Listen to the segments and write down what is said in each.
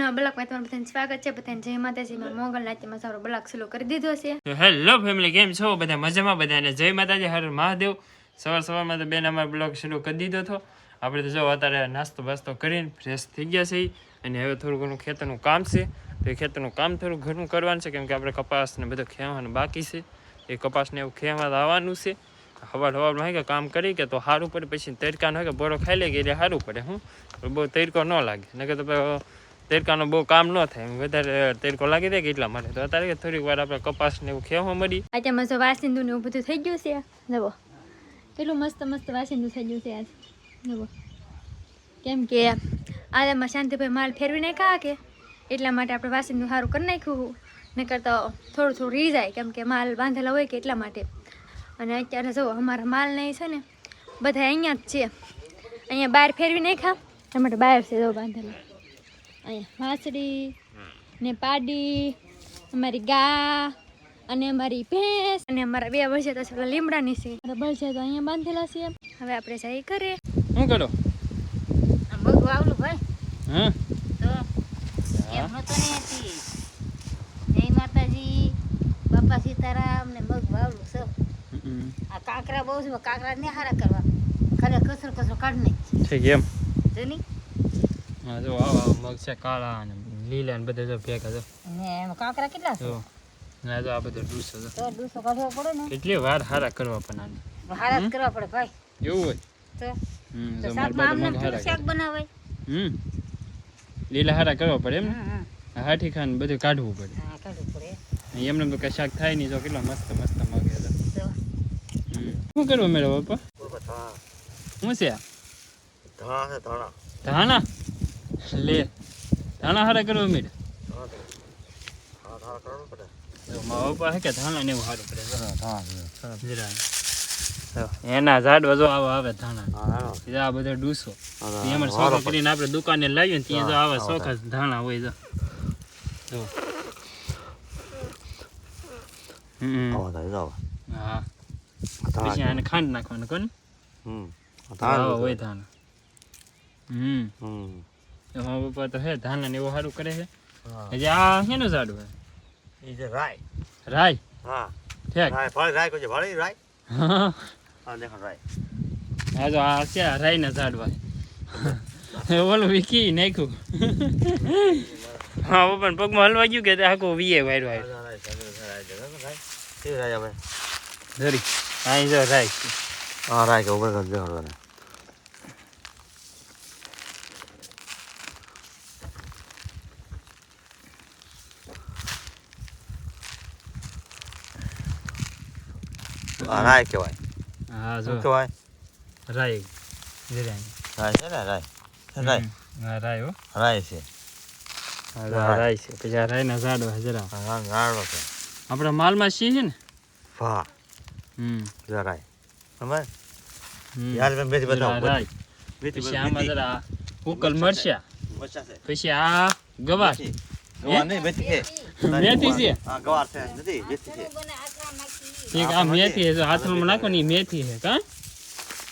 નવા બ્લોકમાં તમારું સ્વાગત છે. બધાને જય માતાજીમાં મોગલ નાત્યમાં સારો બ્લોક શરૂ કરી દીધો છે. તો હેલો ફેમિલી કેમ છો? બધા મજામાં? બધાને જય માતાજી. હર મહાદેવ. સવાર સવારમાં તો બેન અમારો બ્લોક શરૂ કરી દીધો હતો. આપણે તો જો અત્યારે નાસ્તો બાસ્તો કરીને ફ્રેશ થઈ ગયા છે. અને હવે થોડું ઘણું ખેતરનું કામ છે. તો એ ખેતરનું કામ થોડું ઘણું કરવાનું છે, કેમ કે આપણે કપાસ ને બધું ખેવાનું બાકી છે. એ કપાસને એવું ખેવા આવવાનું છે. હવાર હવારમાં હોય કે કામ કરી કે તો સારું પડે. પછી તડકા હોય કે બોરો ખાઈ લે કે એટલે સારું પડે, હું. બહુ તડકો ન લાગે. નકર તો તડકાનો બહુ કામ ન થાય. વધારે તડકો લાગી જાય કે એટલા માટે. તો અત્યારે થોડીક વાર આપણે કપાસ ને એવું ખેવા મળી. અત્યારે મસ્ત વાસિંદુ ને એવું બધું થઈ ગયું છે. જવો કેટલું મસ્ત મસ્ત વાસિંદુ થઈ ગયું છે આજ. જવો કેમ કે આમાં શાંતિભાઈ માલ ફેરવી નાખ્યા કે? એટલા માટે આપણે વાસિંદુ સારું કરી નાખ્યું. નકર તો થોડું થોડું રી જાય, કેમ કે માલ બાંધેલા હોય કે એટલા માટે. અને અત્યારે જવો અમારા માલ નહીં છે ને બધા અહીંયા જ છે. અહીંયા બહાર ફેરવી નાખ્યા. માટે બહાર છે જવો બાંધેલા. અહીંયા વાસળી ને પાડી અમારી ગા અને અમારી ભેંસ અને અમારા બે વર્ષે તો છે લીમડાની છે. અમારા બળશે તો અહીંયા બાંધેલા છે હવે આપણે જઈ કરીએ શું કરો? મગ વાવલું ભાઈ હા? તો એમ નતો ને જય માતાજી બાપા સીતારામ ને મગ વાવલું છે. આ કાંકરા બહુ છે કાંકરા ને હારા કરવા. ખરે કસરો કસરો કાઢ નાખ. ઠીક એમ. જોની હા જો આવા મગ છે કાળા અને લીલા ને બધા જો ભેગા જો. ને એમાં કાંકરા કેટલા છે? ના જો આ બધું ડૂસો જો. તો ડૂસો કાઢવો પડે ને. કેટલી વાર હારા કરવા પણ આને. હારા કરવા પડે ભાઈ. એવું હોય? તો? હમ તો જો મારા બાજુ મગ શાક બનાવાય? હમ? લીલા હારા કરવા પડે એમ હા હમ. ખાન બધું કાઢવું પડે. હા કાઢવું પડે. એમને તો કઈ શાક થાય નહીં જો કેટલા મસ્ત મસ્ત મગે. હમ. શું કરવું મેળો બાપા? શું છે ધાણા. ધાણા? લે. ધાણા હારા કરવા મેળે પપ્પા હે કે ધાણા ને એવું સારું પડે જો. જરા. જો, એના ઝાડવા જો આવા આવે ધાણા. આ બધા ડૂસો. એ અમારે સોખા કરીને આપણે દુકાને લાવીએ ને ત્યાં જો આવા સોખા ધાણા હોય જો. હમ. હા. પછી આને ખાંડ નાખવાનું કોને? હમ. હોય ધાણા. હમ. એમાં પપ્પા તો હે ધાન ને એવું સારું કરે છે હજી આ શેનું ઝાડ હોય? રાય. ઠેક. હા. આ જો આ છે રાય ના ઝાડવા ઓલું વિકી નાખ્યું. હા પણ પગમાં હલવા ગયું કે આખો વીએ વાયરો આવ્યો. ધરી. અહીં રાય. રાય છે. હા જો. કહેવાય? રાય. જીરાની રાય છે ને રાય? હો હા. જો આ રાય છે. પછી આ રાયના ના ઝાડવા જરા આપણા માલમાં સી છે ને? હમ. હમ. જરા રાય. પછી આમાં જરા ઉકલ મરચા પછી આ ગવાર. મેથી છે. એક આ મેથી હે હાથમાં નાખો ને મેથી છે કા?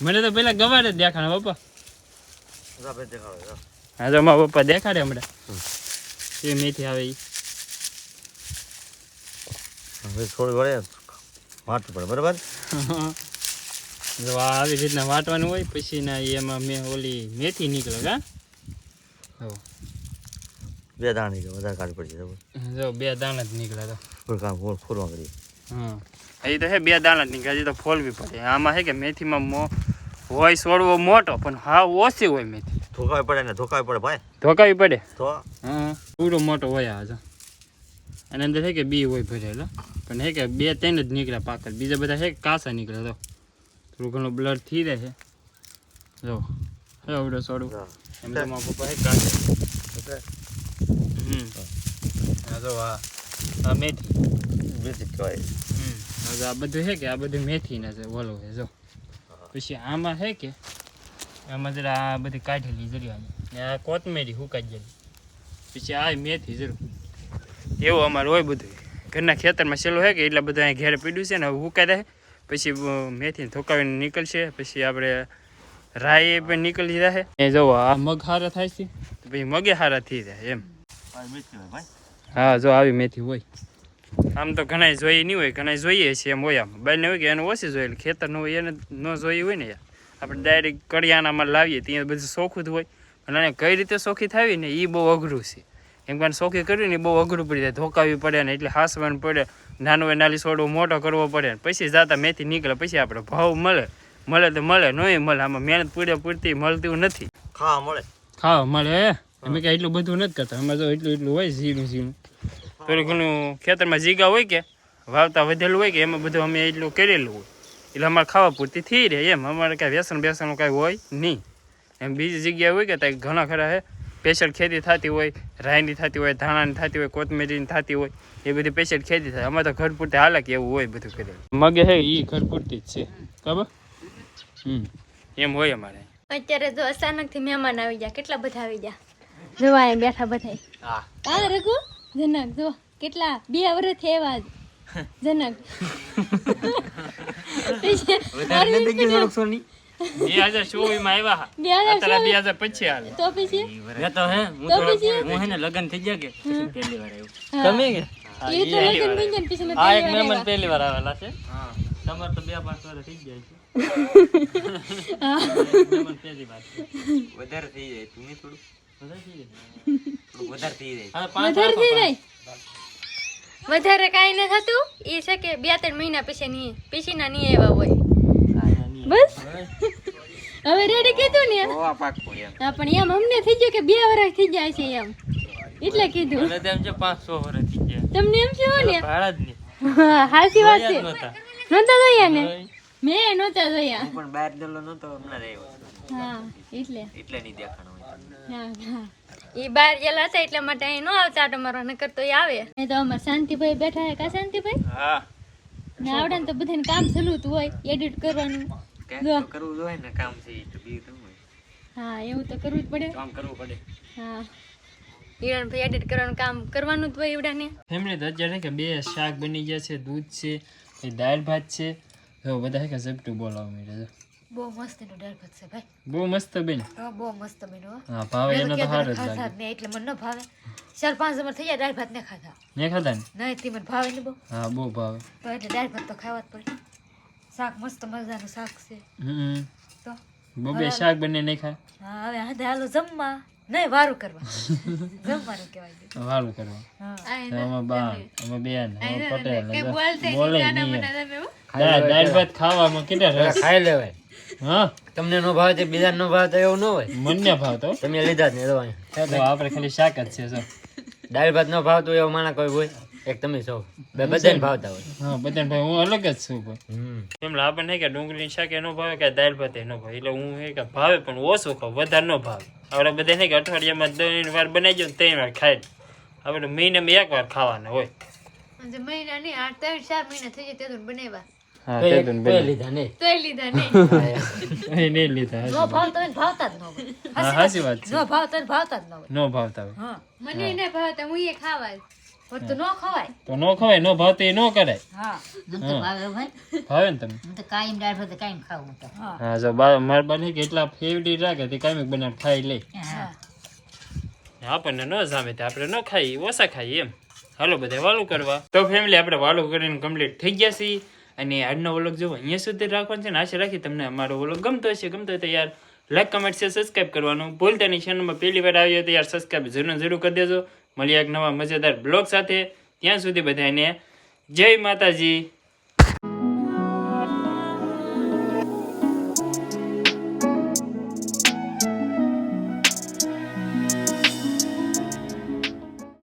મને તો પેલા ગવાર જ દેખાણા પપ્પા. હા તો મારા પપ્પા દેખાડે હમણાં. એ મેથી આવે ઈ. થોડી વળે વાંચવું પડે બરાબર? જો આવી રીતના વાટવાનું હોય પછી ના એમાં મેં ઓલી મેથી નીકળે કા? બે દાણી કે વધારે કાઢી પડશે જો બે દાણા જ નીકળ્યા તો. કામ કરીએ. હા. એ તો હે બે દાણા નીકળે હજી તો ફોલવી પડે. આમાં હે કે મેથીમાં મો હોય છોડવો મોટો પણ હા ઓછી હોય મેથી. ધોકાવી પડે ને ધોકાવી પડે ભાઈ. ધોકાવી પડે? તો? હા. પૂરો મોટો હોય આ જો. અને અંદર હે કે બી હોય ભરેલો. પણ હે કે બે ત્રણ જ નીકળ્યા પાકલ બીજા બધા હે કે કાસા નીકળે તો થોડું ઘણું બ્લડ થઈ રહે છે. જો. હે આવડો સોડું એમ તો મારા પપ્પા હે કાઢે હમ. જો આ મેથી. બીજી કહેવાય હવે આ બધું છે કે આ બધું મેથીના છે ઓલો છે જો. પછી આમાં છે કે આમાં જરા આ બધી કાઢેલી જરીવાની ને આ કોથમેરી હુકાઈ ગયેલી. પછી આ મેથી જરૂર એવું અમારું હોય બધું. ઘરના ખેતરમાં સેલું છે કે એટલે બધું અહીંયા ઘેર પીડ્યું છે ને હવે હુકાઈ રહે પછી મેથીને મેથી ધોકાવીને નીકળશે. પછી આપણે રાઈ પણ નીકળી રહે એ જો આ મગ હારા થાય છે. પછી મગે હારા થઈ જાય એમ. હા જો આવી મેથી હોય. આમ તો ઘણા જોઈએ નહીં હોય ઘણા જોઈએ છે એમ હોય આમ. બંને હોય કે એને ઓછી જોઈએ ખેતરનું હોય એને ન જોઈ હોય ને આપણે ડાયરેક્ટ કડિયાણામાં લાવીએ ત્યાં બધું સોખું જ હોય. અને એને કઈ રીતે સોખી થાવી ને એ બહુ અઘરું છે. એમ કારણ સોખી કરવી ને બહુ અઘરું પડી જાય ધોકાવી પડે ને એટલે હાસવાનું પડે નાનો નાલી છોડવો મોટો કરવો પડે ને પછી જાતા મેથી નીકળે પછી આપણે ભાવ મળે. મળે તો મળે નહીં મળે આમાં મહેનત પૂરે પૂરતી મળતું નથી. ખાવા મળે. ખાવા મળે અમે કાંઈ એટલું બધું નથી કરતા અમે તો એટલું એટલું હોય ઝીણું ઝીણું. થોડું ઘણું ખેતરમાં જીગા હોય કે વાવતા વધેલું હોય કે એમાં બધું અમે એટલું કરેલું હોય. એટલે અમારે ખાવા પૂરતી થઈ રહે એમ. અમારે કાંઈ વ્યસન બેસન કાંઈ હોય નહીં. એમ બીજી જગ્યાએ હોય કે ત્યાં ઘણા ખરા હે સ્પેશિયલ ખેતી થતી હોય રાયની થતી હોય ધાણાની થતી હોય કોથમીરીની થતી હોય એ બધી સ્પેશિયલ ખેતી થાય. અમારે તો ઘર પૂરતી હાલે કે એવું હોય બધું કરેલું. મગે હે એ ઘર પૂરતી જ છે. ખબર? હમ. એમ હોય અમારે. અત્યારે તો અચાનકથી મહેમાન આવી ગયા. કેટલા બધા આવી ગયા? જોવા બેઠા બધા હા. હા રઘુ? જનક જો કેટલા બે વર્ષથી એવા જ. જનક. લગન થઈ ગયા કે પહેલી વાર આવ્યો. આ એક મહેમાન પહેલી વાર આવેલા છે. તમારે તો બે પાંચ વાર થઈ ગયા છે. મહેમાન પહેલી વાર છે. વધારે થઈ જાય તું થોડું. વધારે કાંઈ ન થતું. એ છે કે બે ત્રણ મહિના પછી નહીં પછીના નહીં એવા હોય. બસ. હવે રેડી કીધું ને હા પણ એમ અમને થઈ ગયો કે બે વર્ષ થઈ જાય છે એમ. એટલે કીધું. એમ છે પાંચ છ વર્ષ થઈ ગયા. તમને એમ છે ને? હા હાચી વાત છે. નહોતા. નહોતા જોયા ને? મેં નહોતા જોયા પણ બહાર ગયેલો નતો હમણાં રહ્યો હા એટલે. એટલે નહીં દેખાણો. એ બહાર ગયેલા હતા એટલા માટે અહીં નો આવતા તમારો નકર તો આવે. એ તો અમાર શાંતિભાઈ બેઠા હે કા શાંતિભાઈ? હા. ને આવડે ને તો બધાને કામ સલું હોય એડિટ કરવાનું. કરવું જોઈએ ને કામ છે હા એવું તો કરવું જ પડે. કામ કરવું પડે. હા. ઈરાન ભાઈ એડિટ કરવાનું કામ કરવાનું જ હોય એવડાને ફેમિલી તો અત્યારે કે બે શાક બની ગયા છે દૂધ છે એ દાળ ભાત છે. તો બધા કે ઝપટું બોલાવવા છે. બહુ મસ્ત એનો દાળ ભાત છે ભાઈ. બહુ મસ્ત બેન. હા બહુ મસ્ત બેન હા. ભાવે એનો તો તો જ લાગે. ને એટલે મને ન ભાવે. ચાર પાંચ જમણ થઈ જાય દાળ ભાત ને ખાધા. ને ખાધા ને? નહીં તે મને ભાવે ને બહુ. હા બહુ ભાવે. તો એટલે દાળ ભાત તો ખાવા જ પડે. શાક મસ્ત મજાનું શાક છે. હમ. તો બબે શાક બને નહીં ખા હા હવે હા હાલો જમવા. નહીં વારું કરવા. જમવાનું કહેવાય વારું કરવા. હા. અમે બા અમે બેન અમે પટેલ ને બોલે નહીં દાળ ભાત ખાવામાં કેટલા રસ ખાઈ લેવાય. હા? તમને નો ભાવે બીજા નો ભાવે તો એવું ન હોય. મને ભાવતો તમે લીધા જ નહીં તો આપણે ખાલી શાક જ છે સર. દાળ ભાત નો ભાવતું એવો માણા કોઈ હોય. એક તમે છો. બે બધાને ભાવતા હોય. હા બધાને ભાઈ હું અલગ જ છું ભાઈ એમ એમ નહીં કે ડુંગળી શાક એનો ભાવે કે દાળ ભાત એનો ભાવે? એટલે હું એ કે ભાવે પણ ઓછું ખાવ વધારે નો ભાવે. આપણે બધા નહીં કે અઠવાડિયામાં ત્રણ વાર બનાવી દઉં ત્રણ વાર ખાઈ લો. આપણે મહિનામાં એક વાર ખાવાના હોય. મહિના નહીં આઠ ત્રણ ચાર મહિના થઈ જાય તે બનાવ્યા. હા લીધા તો લીધા નહીં. એ નહીં લીધા ન ભાવતા હોય ભાવતા જ ન હા હાચી વાત છે. ન ભાવતા હોય ભાવતા જ ન હોય. ભાવતા હા. મને એને ભાવતા હું એ ખાવા તો ન ખવાય. તો ન ખવાય ન ભાવતો એ કરાય હા. તો ભાવે ને. તમે તો કાયમ દાળ ભાત કાયમ ખાવું તો. હા. હા જો બા મારા બને કે એટલા ફેવરિટ રાખે તે બનાવ ખાઈ લે. હા. આપણને ન જામે તે આપણે ન ખાઈ ઓછા ખાઈએ એમ. હાલો બધા વાલું કરવા. તો ફેમિલી આપણે વાલું કરીને કમ્પ્લીટ થઈ ગયા છીએ. અને આજનો વ્લોગ જો અહીંયા સુધી રાખવાનો છે ને, આશા રાખી તમને અમારો વ્લોગ ગમતો હશે. ગમતો હોય તો યાર લાઈક કમેન્ટ છે સબસ્ક્રાઈબ કરવાનું ભૂલતા નહીં. ચેનલમાં પહેલી વાર આવ્યો તો યાર સબસ્ક્રાઈબ જરૂર જરૂર કરી દેજો. મળીએ એક નવા મજેદાર બ્લોગ સાથે. ત્યાં સુધી બધાને જય માતાજી.